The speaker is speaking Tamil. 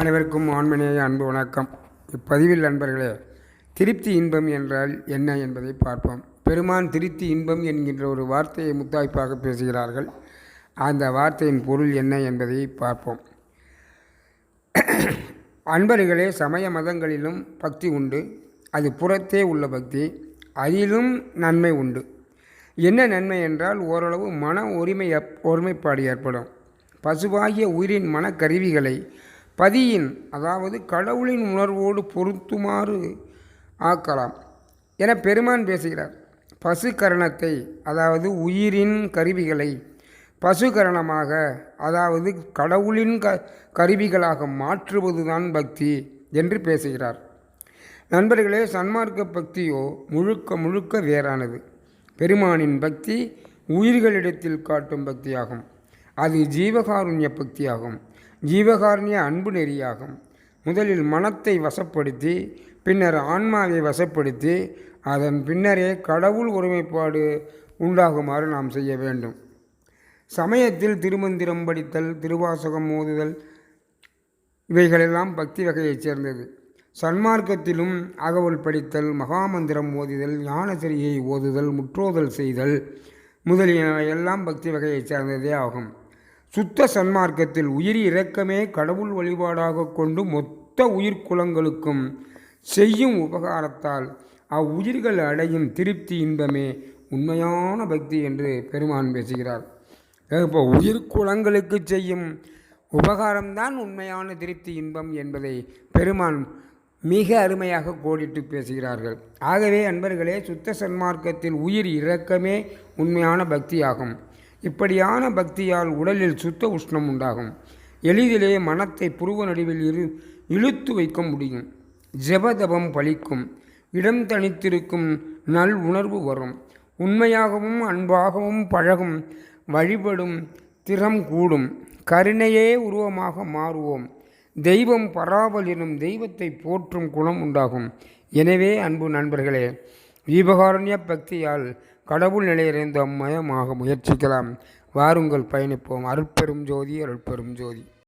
அனைவருக்கும் ஆண்மனேய அன்பு வணக்கம். இப்பதிவில் நண்பர்களே திருப்தி இன்பம் என்றால் என்ன என்பதை பார்ப்போம். பெருமான் திருப்தி இன்பம் என்கின்ற ஒரு வார்த்தையை முத்தாய்ப்பாக பேசுகிறார்கள். அந்த வார்த்தையின் பொருள் என்ன என்பதை பார்ப்போம். அன்பர்களே சமய மதங்களிலும் பக்தி உண்டு. அது புறத்தே உள்ள பக்தி அதிலும் நன்மை உண்டு. என்ன நன்மை என்றால் ஓரளவு மன ஒருமை ஒருமைப்பாடு ஏற்படும். பசுவாகிய உயிரின் மனக்கருவிகளை பதியின் அதாவது கடவுளின் உணர்வோடு பொருத்துமாறு ஆக்கலாம் என பெருமான் பேசுகிறார். பசு கரணத்தை அதாவது உயிரின் கருவிகளை பசுகரணமாக அதாவது கடவுளின் க கருவிகளாக மாற்றுவதுதான் பக்தி என்று பேசுகிறார். நண்பர்களே சன்மார்க்க பக்தியோ முழுக்க முழுக்க வேறானது. பெருமானின் பக்தி உயிர்களிடத்தில் காட்டும் பக்தியாகும். அது ஜீவகாருண்ய பக்தியாகும். ஜீவகாரணிய அன்பு நெறியாகும். முதலில் மனத்தை வசப்படுத்தி பின்னர் ஆன்மாவை வசப்படுத்தி அதன் பின்னரே கடவுள் ஒருமைப்பாடு உண்டாகுமாறு நாம் செய்ய வேண்டும். சமயத்தில் திருமந்திரம் படித்தல் திருவாசகம் ஓதுதல் இவைகளெல்லாம் பக்தி வகையைச் சேர்ந்தது. சன்மார்க்கத்திலும் அகவல் படித்தல் மகாமந்திரம் ஓதுதல் ஞானசரியை ஓதுதல் முற்றோதல் செய்தல் முதலியன எல்லாம் பக்தி வகையைச் சேர்ந்ததே ஆகும். சுத்த சன்மார்க்கத்தில் உயிர் இறக்கமே கடவுள் வழிபாடாக கொண்டு மொத்த உயிர்குலங்களுக்கும் செய்யும் உபகாரத்தால் அவ்வுயிர்கள் அடையும் திருப்தி இன்பமே உண்மையான பக்தி என்று பெருமான் பேசுகிறார். இப்போ உயிர்குலங்களுக்கு செய்யும் உபகாரம்தான் உண்மையான திருப்தி இன்பம் என்பதை பெருமான் மிக அருமையாக கோடிட்டு பேசுகிறார்கள். ஆகவே அன்பர்களே சுத்த சன்மார்க்கத்தில் உயிர் இறக்கமே உண்மையான பக்தியாகும். இப்படியான பக்தியால் உடலில் சுத்த உஷ்ணம் உண்டாகும். எளிதிலே மனத்தை புருவ நடுவில் இரு இழுத்து வைக்க முடியும். ஜெபதபம் பலிக்கும். இடம் தனித்திருக்கும் நல் உணர்வு வரும். உண்மையாகவும் அன்பாகவும் பழகும். வழிபடும் திறம் கூடும். கருணையே உருவமாக மாறுவோம். தெய்வம் பராவல் எனும் தெய்வத்தை போற்றும் குணம் உண்டாகும். எனவே அன்பு நண்பர்களே தீபகாரண்ய பக்தியால் கடவுள் நிலையிலிருந்து அம்மயமாக முயற்சிக்கலாம். வாருங்கள் பயணிப்போம். அருட்பெரும் ஜோதி அருட்பெரும் ஜோதி.